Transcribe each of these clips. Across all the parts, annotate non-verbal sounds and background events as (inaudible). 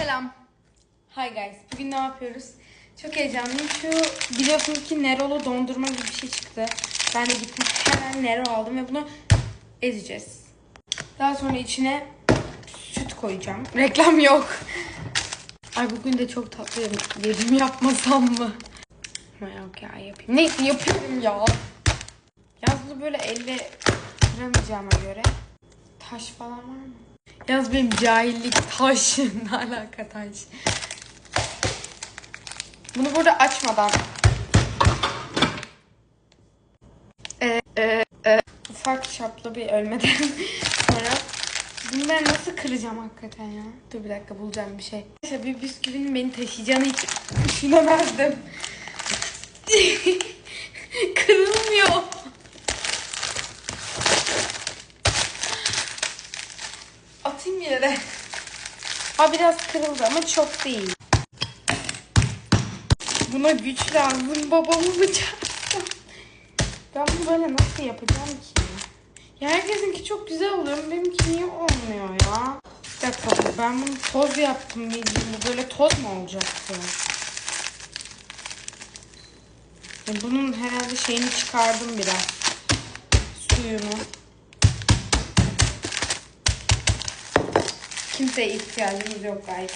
Selam. Hi guys. Bugün ne yapıyoruz? Çok heyecanlıyım. Şu biliyorsunuz ki Nerolo dondurma gibi bir şey çıktı. Ben de gittim hemen Nero aldım ve bunu ezeceğiz. Daha sonra içine süt koyacağım. Reklam yok. Ay bugün de çok tatlı yedim yapmasam mı? Ama yok ya yapayım. Neyse yapıyorum ya. Yalnız böyle elle kıramayacağıma göre taş falan var mı? Yalnız benim cahillik taş. (laughs) ne alaka taş? Bunu burada açmadan Ee, e, e, ufak çaplı bir ölmeden (laughs) sonra bunu ben nasıl kıracağım hakikaten ya? Dur bir dakika bulacağım bir şey. Arkadaşlar bir bisküvinin beni taşıyacağını hiç düşünemezdim. (laughs) Kırılmıyor. Atayım yere. Ha biraz kırıldı ama çok değil. Buna güç lazım. Babamı bıçaktım. Ben bunu böyle nasıl yapacağım ki? Ya herkesinki çok güzel oluyor. Benimki niye olmuyor ya? Bir dakika ben bunu toz yaptım bildiğin. Bu böyle toz mu olacaktı? Ya bunun herhalde şeyini çıkardım biraz. Suyunu. Kimseye ihtiyacımız yok gayet.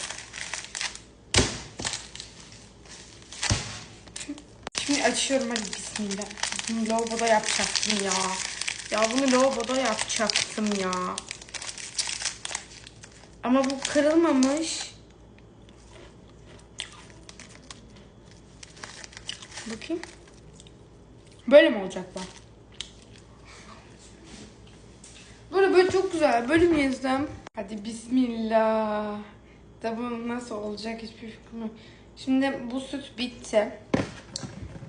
Şimdi açıyorum hadi bismillah. Bunu lavaboda yapacaktım ya. Ya bunu lavaboda yapacaktım ya. Ama bu kırılmamış. Bakayım. Böyle mi olacak bu? Böyle böyle çok güzel. Böyle mi yazdım? Hadi bismillah. Da bu nasıl olacak hiçbir fikrim yok. Şimdi bu süt bitti.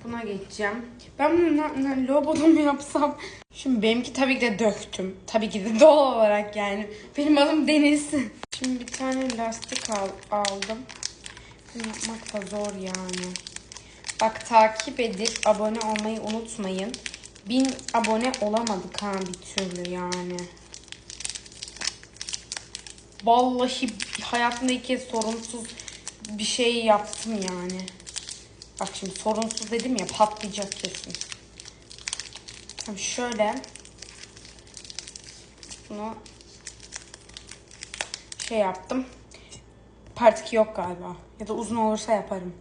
Buna geçeceğim. Ben bunu ne, ne, lavaboda mı yapsam? Şimdi benimki tabii ki de döktüm. Tabii ki de (laughs) doğal olarak yani. Benim adım Deniz. Şimdi bir tane lastik al, aldım. Bunu yapmak da zor yani. Bak takip edip abone olmayı unutmayın. Bin abone olamadık ha bir türlü yani. Vallahi hayatımda ilk kez sorunsuz bir şey yaptım yani. Bak şimdi sorunsuz dedim ya patlayacak kesin. Tamam şöyle bunu şey yaptım. Part 2 yok galiba. Ya da uzun olursa yaparım.